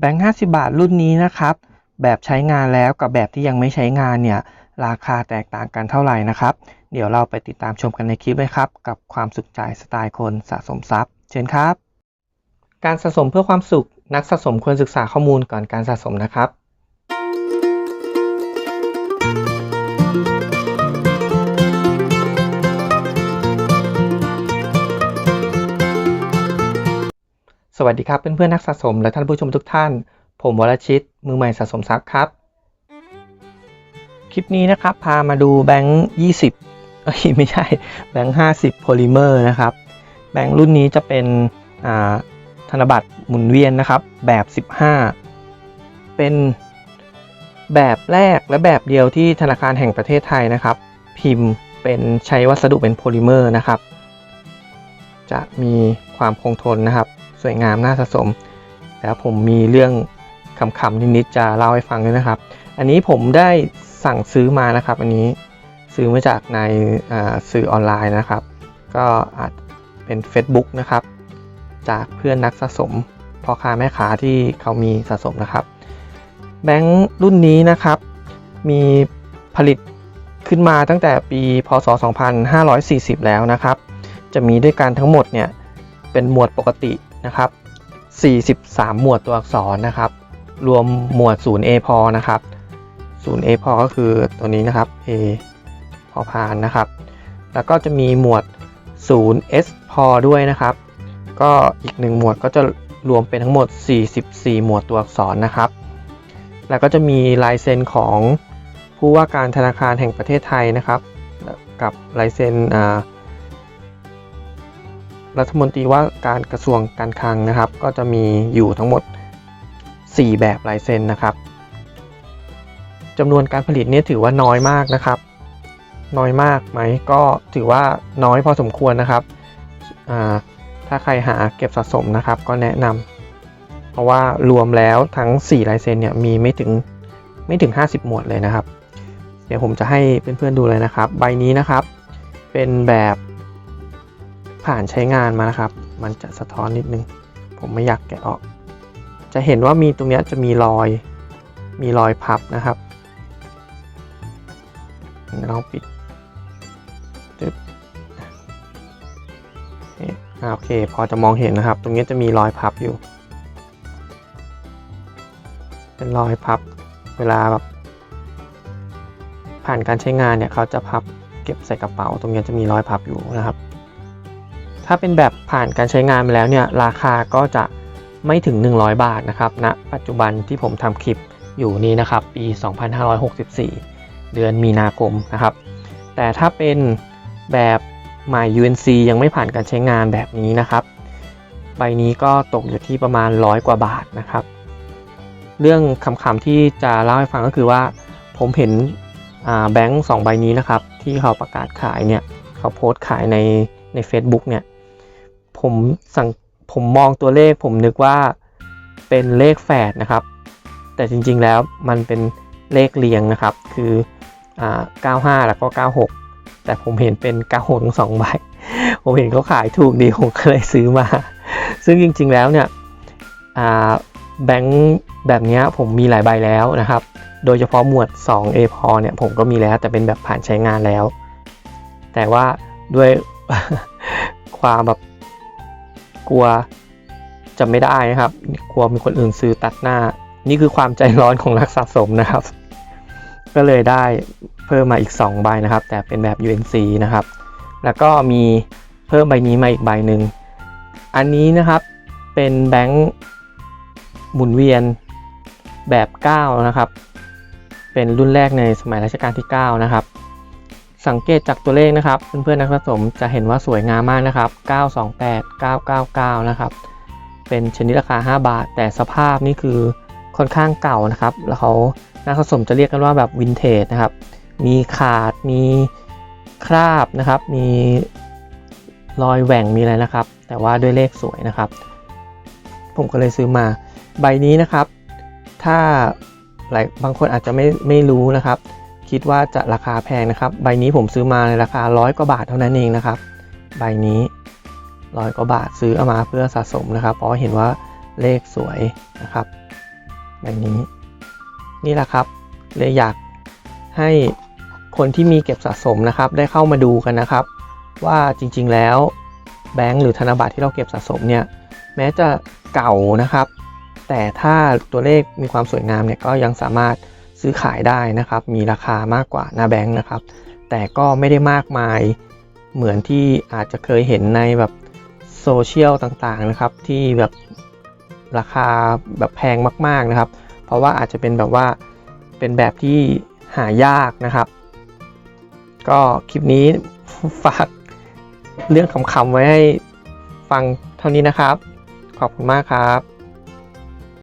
แบงค์50 บาทรุ่นนี้นะครับ แบบใช้งานแล้วกับแบบที่ยังไม่ใช้งานเนี่ย ราคาแตกต่างกันเท่าไหร่นะครับ เดี๋ยวเราไปติดตามชมกันในคลิปเลยครับ กับความสุขใจสไตล์คนสะสมทรัพย์ เชิญครับ การสะสมเพื่อความสุข นักสะสมควรศึกษาข้อมูลก่อนการสะสมนะครับ สวัสดีครับเพื่อนๆนักสะสมและท่านผู้ชมทุกท่าน ผมวรชิต มือใหม่สะสมทรัพย์ครับ คลิปนี้นะครับพามาดูแบงค์20เอ้ยไม่ใช่แบงค์50โพลิเมอร์นะครับ แบงค์รุ่นนี้จะเป็นธนบัตรหมุนเวียนนะครับแบบ 15 เป็นแบบแรกและแบบเดียวที่ธนาคารแห่งประเทศไทยนะครับ พิมพ์เป็นใช้วัสดุเป็นโพลิเมอร์นะครับ จะมีความคงทนนะครับ สวยงามน่าสะสม แล้วผมมีเรื่องคำๆนิดๆจะเล่าให้ฟังด้วยนะครับ อันนี้ผมได้สั่งซื้อมานะครับ อันนี้ซื้อมาจากในสื่อออนไลน์นะครับ ก็อาจเป็น Facebook นะครับ จากเพื่อนนักสะสมพ่อค้าแม่ค้าที่เขามีสะสมนะครับ แบงค์รุ่นนี้นะครับ มีผลิตขึ้นมาตั้งแต่ปีพศ 2540 แล้วนะครับ จะมีด้วยกันทั้งหมดเนี่ยเป็นหมวดปกติ นะครับ 43 หมวดตัวอักษรนะครับ รวมหมวด 0A พอนะครับ 0A พอก็คือตัวนี้นะครับ A พอพานนะครับ แล้วก็จะมีหมวด 0S พอด้วยนะครับ ก็อีกหนึ่งหมวดก็จะรวมเป็นทั้งหมด 44 หมวดตัวอักษรนะครับ แล้วก็จะมีลายเซ็นของผู้ว่าการธนาคารแห่งประเทศไทยนะครับ กับลายเซ็นอ่า รัฐมนตรีว่าการกระทรวงการคลังนะครับ ก็จะมีอยู่ทั้งหมด 4 แบบลายเซ็นนะครับจำนวนการผลิตนี่ถือว่าน้อยมากนะครับ น้อยมากไหมก็ถือว่าน้อยพอสมควรนะครับ ถ้าใครหาเก็บสะสมนะครับก็แนะนำเพราะว่ารวมแล้วทั้ง 4 ลายเซ็นเนี่ยมีไม่ถึงไม่ถึง 50 หมวดเลยนะครับ เดี๋ยวผมจะให้เพื่อนๆดูเลยนะครับ ใบนี้นะครับ เป็นแบบ ผ่านใช้งานมานะครับ มันจะสะท้อนนิดนึง ผมไม่อยากแกะออก จะเห็นว่ามีตรงนี้จะมีรอย มีรอยพับนะครับลองปิดตึ๊บนี่อ่าโอเค พอจะมองเห็นนะครับ ตรงนี้จะมีรอยพับอยู่ เป็นรอยพับ เวลาแบบผ่านการใช้งานเนี่ยเขาจะพับเก็บใส่กระเป๋า ตรงนี้จะมีรอยพับอยู่นะครับ ถ้าเป็นแบบผ่านการใช้งานมาแล้วเนี่ยราคาก็จะไม่ถึง 100 บาทนะครับณนะปัจจุบันที่ผมทำคลิปอยู่นี้นะครับปี 2564 เดือนมีนาคมนะครับ แต่ถ้าเป็นแบบใหม่ UNC ยังไม่ผ่านการใช้งานแบบนี้นะครับ ใบนี้ก็ตกอยู่ที่ประมาณร้อยกว่าบาทนะครับ เรื่องคำๆที่จะเล่าให้ฟังก็คือว่าผมเห็นแบงค์สองใบนี้นะครับ ที่เขาประกาศขายเนี่ย เขาโพสต์ขายในใน Facebook เนี่ย ผมสั่งผมมองตัวเลขผมนึกว่าเป็นเลขแฝดนะครับ แต่จริงๆแล้วมันเป็นเลขเรียงนะครับ คืออ่า95 แล้วก็ 96 แต่ผมเห็นเป็น 96ทั้งสองใบ ผมเห็นเขาขายถูกดี ผมก็เลยซื้อมา ซึ่งจริงๆแล้วเนี่ยอ่าแบงค์แบบนี้ผมมีหลายใบแล้วนะครับ โดยเฉพาะหมวด 2A พอเนี่ยผมก็มีแล้วแต่เป็นแบบผ่านใช้งานแล้ว แต่ว่าด้วยความแบบ กลัวจะไม่ได้นะครับ กลัวมีคนอื่นซื้อตัดหน้า นี่คือความใจร้อนของนักสะสมนะครับ ก็เลยได้เพิ่มมาอีก 2 ใบนะครับ แต่เป็นแบบ UNC นะครับ แล้วก็มีเพิ่มใบนี้มาอีกใบหนึ่ง อันนี้นะครับเป็นแบงค์หมุนเวียนแบบ 9 นะครับ เป็นรุ่นแรกในสมัยรัชกาลที่ 9 นะครับ สังเกตจากตัวเลขนะครับ เพื่อนๆนักสะสมจะเห็นว่าสวยงามมากนะครับ 928 999 นะครับ เป็นชนิดราคา 5 บาท แต่สภาพนี่คือค่อนข้างเก่านะครับ แล้วเขานักสะสมจะเรียกกันว่าแบบวินเทจนะครับ มีขาด มีคราบนะครับ มีรอยแหว่ง มีอะไรนะครับ แต่ว่าด้วยเลขสวยนะครับ ผมก็เลยซื้อมา ใบนี้นะครับ ถ้าหลายบางคนอาจจะไม่ไม่รู้นะครับ คิดว่าจะราคาแพงนะครับ ใบนี้ผมซื้อมาในราคาร้อยกว่าบาทเท่านั้นเองนะครับ ใบนี้ร้อยกว่าบาทซื้อเอามาเพื่อสะสมนะครับ เพราะเห็นว่าเลขสวยนะครับแบบนี้ นี่แหละครับ เลยอยากให้คนที่มีเก็บสะสมนะครับ ได้เข้ามาดูกันนะครับ ว่าจริงๆแล้วแบงก์หรือธนบัตรที่เราเก็บสะสมเนี่ยแม้จะเก่านะครับ แต่ถ้าตัวเลขมีความสวยงามเนี่ยก็ยังสามารถ ซื้อขายได้นะครับ มีราคามากกว่าหน้าแบงก์นะครับ แต่ก็ไม่ได้มากมายเหมือนที่อาจจะเคยเห็นในแบบโซเชียลต่างๆนะครับ ที่แบบราคาแบบแพงมากๆนะครับ เพราะว่าอาจจะเป็นแบบว่าเป็นแบบที่หายากนะครับ ก็คลิปนี้ฝากเรื่องคำๆไว้ให้ฟังเท่านี้นะครับ ขอบคุณมากครับ